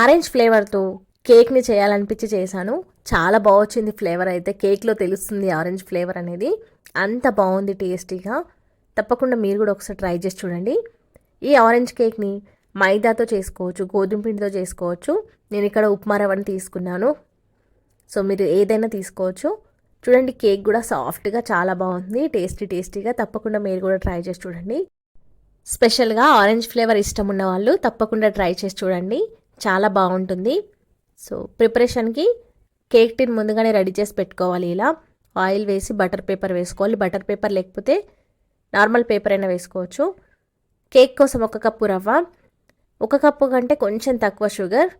Orange ఫ్లేవర్తో కేక్ని చేయాలనిపించి చేశాను. చాలా బాగొచ్చింది ఫ్లేవర్ అయితే. కేక్లో తెలుస్తుంది ఆరెంజ్ ఫ్లేవర్ అనేది. అంత బాగుంది టేస్టీగా. తప్పకుండా మీరు కూడా ఒకసారి ట్రై చేసి చూడండి. ఈ ఆరెంజ్ కేక్ని మైదాతో చేసుకోవచ్చు గోధుమ పిండితో చేసుకోవచ్చు. నేను ఇక్కడ ఉప్మా రవ్వని తీసుకున్నాను. సో మీరు ఏదైనా తీసుకోవచ్చు. చూడండి కేక్ కూడా సాఫ్ట్గా చాలా బాగుంది. టేస్టీ టేస్టీగా తప్పకుండా మీరు కూడా ట్రై చేసి చూడండి. స్పెషల్గా ఆరెంజ్ ఫ్లేవర్ ఇష్టం ఉన్న వాళ్ళు తప్పకుండా ట్రై చేసి చూడండి. చాలా బాగుంటుంది. సో ప్రిపరేషన్కి కేక్ టిన్ ముందుగానే రెడీ చేసి పెట్టుకోవాలి ఇలా. ఆయిల్ వేసి బటర్ పేపర్ వేసుకోవాలి. బటర్ పేపర్ లేకపోతే నార్మల్ పేపర్ అయినా వేసుకోవచ్చు. కేక్ కోసం ఒక కప్పు రవ్వ ఒక కప్పు కంటే కొంచెం తక్కువ షుగర్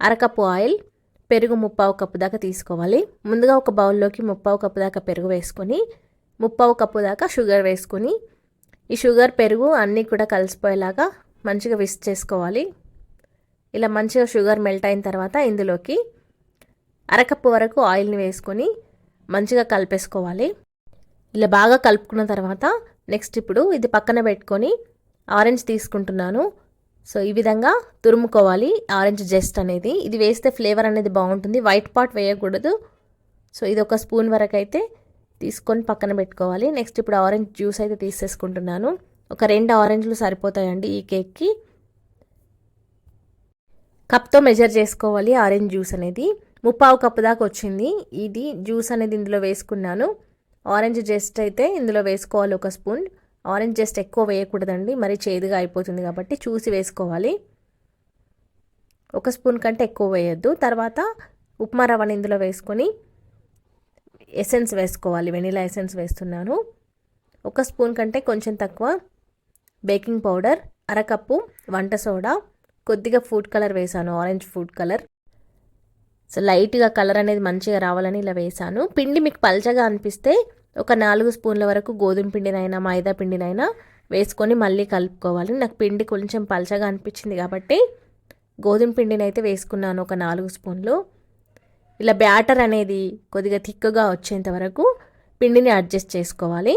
అరకప్పు ఆయిల్ పెరుగు ముప్పావు కప్పు దాకా తీసుకోవాలి. ముందుగా ఒక బౌల్లోకి ముప్పావు కప్పు దాకా పెరుగు వేసుకొని ముప్పావు కప్పు దాకా షుగర్ వేసుకొని ఈ షుగర్ పెరుగు అన్నీ కూడా కలిసిపోయేలాగా మంచిగా విస్ చేసుకోవాలి. ఇలా మంచిగా షుగర్ మెల్ట్ అయిన తర్వాత ఇందులోకి అరకప్పు వరకు ఆయిల్ని వేసుకొని మంచిగా కలిపేసుకోవాలి. ఇలా బాగా కలుపుకున్న తర్వాత నెక్స్ట్ ఇప్పుడు ఇది పక్కన పెట్టుకొని ఆరెంజ్ తీసుకుంటున్నాను. సో ఈ విధంగా తురుముకోవాలి ఆరెంజ్ జస్ట్ అనేది. ఇది వేస్తే ఫ్లేవర్ అనేది బాగుంటుంది. వైట్ పాట్ వేయకూడదు. సో ఇది ఒక స్పూన్ వరకు అయితే తీసుకొని పక్కన పెట్టుకోవాలి. నెక్స్ట్ ఇప్పుడు ఆరెంజ్ జ్యూస్ అయితే తీసేసుకుంటున్నాను. ఒక రెండు ఆరెంజ్లు సరిపోతాయండి ఈ కేక్కి. కప్తో మెజర్ చేసుకోవాలి ఆరెంజ్ జ్యూస్ అనేది. ముప్పావు కప్పు దాకా వచ్చింది. ఇది జ్యూస్ అనేది ఇందులో వేసుకున్నాను. ఆరెంజ్ జస్ట్ అయితే ఇందులో వేసుకోవాలి ఒక స్పూన్. ఆరెంజ్ జస్ట్ ఎక్కువ వేయకూడదండి. మరి చేదుగా అయిపోతుంది కాబట్టి చూసి వేసుకోవాలి. ఒక స్పూన్ కంటే ఎక్కువ వేయొద్దు. తర్వాత ఉప్మా రవ్వని ఇందులో వేసుకొని ఎసెన్స్ వేసుకోవాలి. వెనీలా ఎసెన్స్ వేస్తున్నాను. ఒక స్పూన్ కంటే కొంచెం తక్కువ బేకింగ్ పౌడర్ అరకప్పు వంట సోడా కొద్దిగా ఫుడ్ కలర్ వేసాను ఆరెంజ్ ఫుడ్ కలర్. సో లైట్గా కలర్ అనేది మంచిగా రావాలని ఇలా వేసాను పిండి మీకు పల్చగా అనిపిస్తే ఒక నాలుగు స్పూన్ల వరకు గోధుమ పిండినైనా మైదా పిండినైనా వేసుకొని మళ్ళీ కలుపుకోవాలి. నాకు పిండి కొంచెం పల్చగా అనిపించింది కాబట్టి గోధుమ పిండిని అయితే వేసుకున్నాను ఒక నాలుగు స్పూన్లు. ఇలా బ్యాటర్ అనేది కొద్దిగా థిక్గా వచ్చేంత వరకు పిండిని అడ్జస్ట్ చేసుకోవాలి.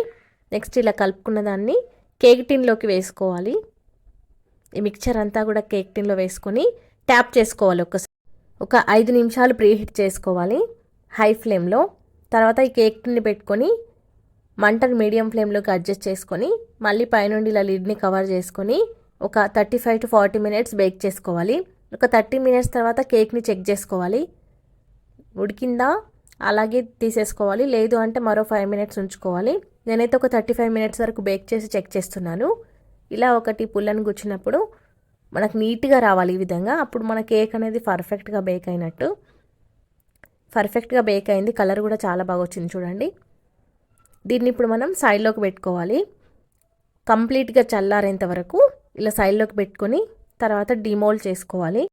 నెక్స్ట్ ఇలా కలుపుకున్న దాన్ని కేక్ టిన్లోకి వేసుకోవాలి. ఈ మిక్చర్ అంతా కూడా కేక్ టిన్లో వేసుకొని ట్యాప్ చేసుకోవాలి ఒకసారి. ఒక ఐదు నిమిషాలు ప్రీహీట్ చేసుకోవాలి. హై ఫ్లేమ్లో. తర్వాత ఈ కేక్ టిన్ని పెట్టుకొని మంటను మీడియం ఫ్లేమ్లోకి అడ్జస్ట్ చేసుకొని మళ్ళీ పైనుండి ఇలా లిడ్ని కవర్ చేసుకొని ఒక thirty five to forty minutes bake చేసుకోవాలి. ఒక థర్టీ మినిట్స్ తర్వాత కేక్ని చెక్ చేసుకోవాలి. ఉడికిందా? అలాగే తీసేసుకోవాలి. లేదు అంటే మరో ఫైవ్ మినిట్స్ ఉంచుకోవాలి. నేనైతే ఒక థర్టీ ఫైవ్ మినిట్స్ వరకు బేక్ చేసి చెక్ చేస్తున్నాను. ఇలా ఒకటి పుల్లని గుచ్చినప్పుడు మనకు నీట్గా రావాలి ఈ విధంగా. అప్పుడు మన కేక్ అనేది పర్ఫెక్ట్గా బేక్ అయినట్టు. పర్ఫెక్ట్గా బేక్ అయింది. కలర్ కూడా చాలా బాగా వచ్చింది చూడండి. దీన్ని ఇప్పుడు మనం సైడ్లోకి పెట్టుకోవాలి. కంప్లీట్గా చల్లారేంత వరకు ఇలా సైడ్లోకి పెట్టుకొని తర్వాత డిమోల్డ్ చేసుకోవాలి.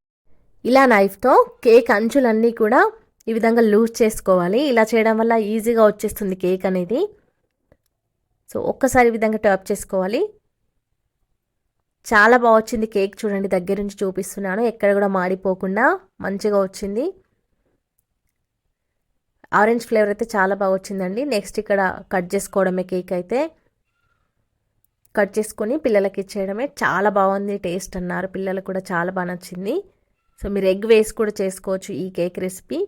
ఇలా నైఫ్తో కేక్ అంచులన్నీ కూడా ఈ విధంగా లూజ్ చేసుకోవాలి. ఇలా చేయడం వల్ల ఈజీగా వచ్చేస్తుంది కేక్ అనేది. సో ఒక్కసారి విధంగా టాప్ చేసుకోవాలి. చాలా బాగా వచ్చింది కేక్ చూడండి దగ్గర నుంచి చూపిస్తున్నాను. ఎక్కడ కూడా మాడిపోకుండా మంచిగా వచ్చింది. ఆరెంజ్ ఫ్లేవర్ అయితే చాలా బాగా వచ్చిందండి. నెక్స్ట్ ఇక్కడ కట్ చేసుకోవడమే కేక్ అయితే. కట్ చేసుకొని పిల్లలకి ఇచ్చేయడమే. చాలా బాగుంది టేస్ట్ అన్నారు. పిల్లలకు కూడా చాలా బాగా నచ్చింది. సో మీరు ఎగ్ వేసి కూడా చేసుకోవచ్చు ఈ కేక్ రెసిపీ.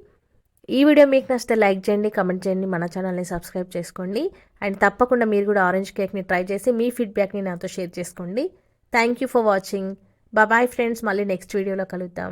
ఈ వీడియో మీకు నచ్చితే లైక్ చేయండి కమెంట్ చేయండి మన ఛానల్ని సబ్స్క్రైబ్ చేసుకోండి. అండ్ తప్పకుండా మీరు కూడా ఆరెంజ్ కేక్ని ట్రై చేసి మీ ఫీడ్బ్యాక్ని నాతో షేర్ చేసుకోండి. Thank you for watching bye friends మళ్ళీ నెక్స్ట్ వీడియోలో కలుద్దాం.